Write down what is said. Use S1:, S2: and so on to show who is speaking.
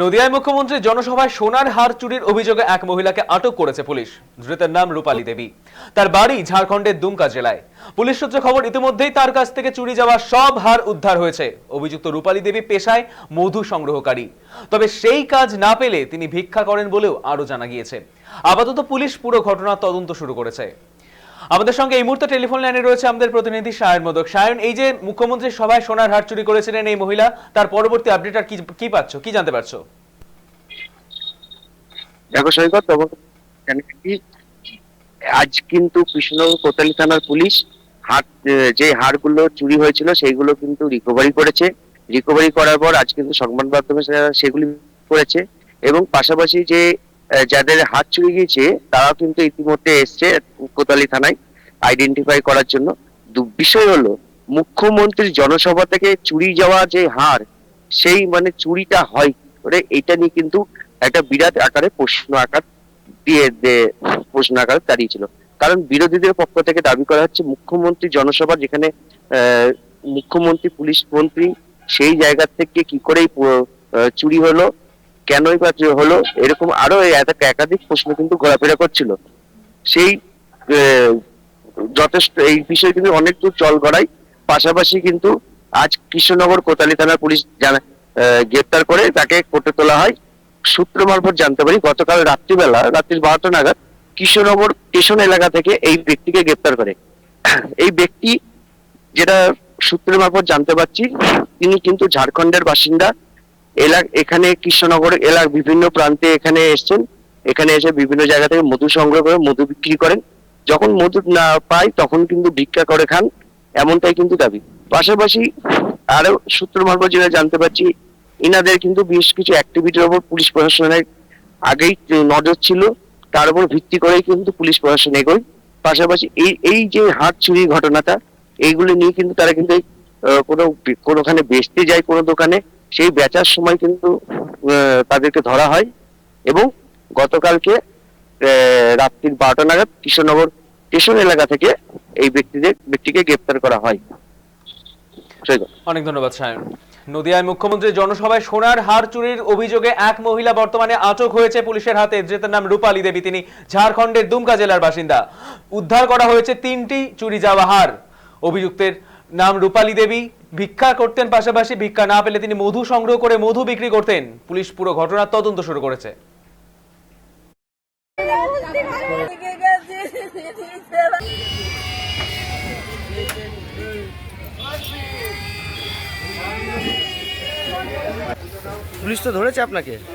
S1: নদিয়ায় মুখ্যমন্ত্রী জনসভায় সোনার হার চুরির অভিযোগে এক মহিলাকে আটক করেছে পুলিশ। ধৃতের নাম রূপালী দেবী। তার বাড়ি ঝাড়খণ্ডের দুমকা জেলায়। পুলিশ সূত্রে খবর, ইতিমধ্যেই তার কাছ থেকে চুরি যাওয়া সব হার উদ্ধার হয়েছে। অভিযুক্ত রূপালী দেবী পেশায় মধু সংগ্রহকারী। তবে সেই কাজ না পেলে তিনি ভিক্ষা করেন বলেও আরও জানা গিয়েছে। আপাতত পুলিশ পুরো ঘটনার তদন্ত শুরু করেছে। আমাদের সঙ্গে এই মুহূর্তে টেলিফোন লাইনে রয়েছে আমাদের প্রতিনিধি সায়ন মোদক। সায়ন, এই যে মুখ্যমন্ত্রী সভায় সোনার হার চুরি করেছিলেন এই মহিলা, তার পরবর্তী আপডেট আর কি পাচ্ছ? কি জানতে পারছ?
S2: দেখো সৈকত আজ কিন্তু কৃষ্ণনগর কোতালি থানার পুলিশ হাট যে হাড়গুলো চুরি হয়েছিল, সেইগুলো কিন্তু রিকভারি করেছে। রিকভারি করার পর আজ কিন্তু সংবাদ মাধ্যমে সেগুলি করেছে। এবং পাশাপাশি যে যাদের হাত চুরি গিয়েছে তারা কিন্তু ইতিমধ্যে এসছে কোতালি থানায়। আইডেন্টিফাই করার জন্য। বিষয় হলো, মুখ্যমন্ত্রীর জনসভা থেকে চুরি যাওয়া যে হার, সেই মানে চুরিটা হয়। করে এটা নিয়ে কিন্তু একটা বিরাট আকারে প্রশ্ন আকার দিয়ে প্রশ্ন আকারে দাঁড়িয়েছিল। কারণ বিরোধীদের পক্ষ থেকে দাবি করা হচ্ছে, মুখ্যমন্ত্রী জনসভা যেখানে মুখ্যমন্ত্রী, পুলিশ মন্ত্রী, সেই জায়গা থেকে কি করে চুরি হলো, কেনই বা হলো, এরকম আরও একা- একাধিক প্রশ্ন কিন্তু ঘোরাফেরা করছিল। সেই যথেষ্ট, এই বিষয়ে কিন্তু অনেক দূর জল গড়াই। পাশাপাশি কিন্তু আজ কৃষ্ণনগর কোতালি থানার পুলিশ গ্রেপ্তার করে তাকে কোর্টে তোলা হয়। সূত্র মারফত জানতে পারি, গতকাল রাত্রিবেলা রাত্রি বারোটা নাগাদ কৃষ্ণনগর স্টেশন এলাকা থেকে এই ব্যক্তিকে গ্রেপ্তার করে। এই ব্যক্তি, যেটা সূত্রের মারফত জানতে পারছি, তিনি কিন্তু ঝাড়খণ্ডের বাসিন্দা। এলাক এখানে কৃষ্ণনগর এলাক বিভিন্ন প্রান্তে এখানে এসেছেন। এখানে এসে বিভিন্ন জায়গা থেকে মধু সংগ্রহ করে, মধু বিক্রি করেন। যখন মজুদ না পায় তখন কিন্তু ভিক্ষা করে খান, এমনটাই কিন্তু দাবি। পাশাপাশি আরও সূত্র মারফত যেটা জানতে পারছি, ইনাদের কিন্তু বেশ কিছু অ্যাক্টিভিটির ওপর পুলিশ প্রশাসনের আগেই নজর ছিল, তার উপর ভিত্তি করেই কিন্তু পুলিশ প্রশাসন এগোয়। পাশাপাশি এই এই যে হাত চুরির ঘটনাটা, এইগুলো নিয়ে কিন্তু তারা কিন্তু কোনো, কোনোখানে বেচতে যায় কোনো দোকানে, সেই বেচার সময় কিন্তু তাদেরকে ধরা হয় এবং গতকালকে রাত্রির বারোটা নাগাদ এলাকা থেকে এই ব্যক্তিদের, ব্যক্তিকে গ্রেপ্তার করা হয়।
S1: অনেক ধন্যবাদ, সায়ন। নদিয়ায় জনসভায় সোনার হার চুরির অভিযোগে এক মহিলা বর্তমানে আটক হয়েছে পুলিশের হাতে। নাম রূপালী দেবী, তিনি ঝাড়খণ্ডের দুমকা জেলার বাসিন্দা। উদ্ধার করা হয়েছে তিনটি চুরি যাওয়া হার। অভিযুক্তের নাম রূপালী দেবী। ভিক্ষা করতেন পাশাপাশি ভিক্ষা না পেলে তিনি মধু সংগ্রহ করে মধু বিক্রি করতেন। পুলিশ পুরো ঘটনার তদন্ত শুরু করেছে।
S3: পুলিশ তো ধরেছে আপনাকে?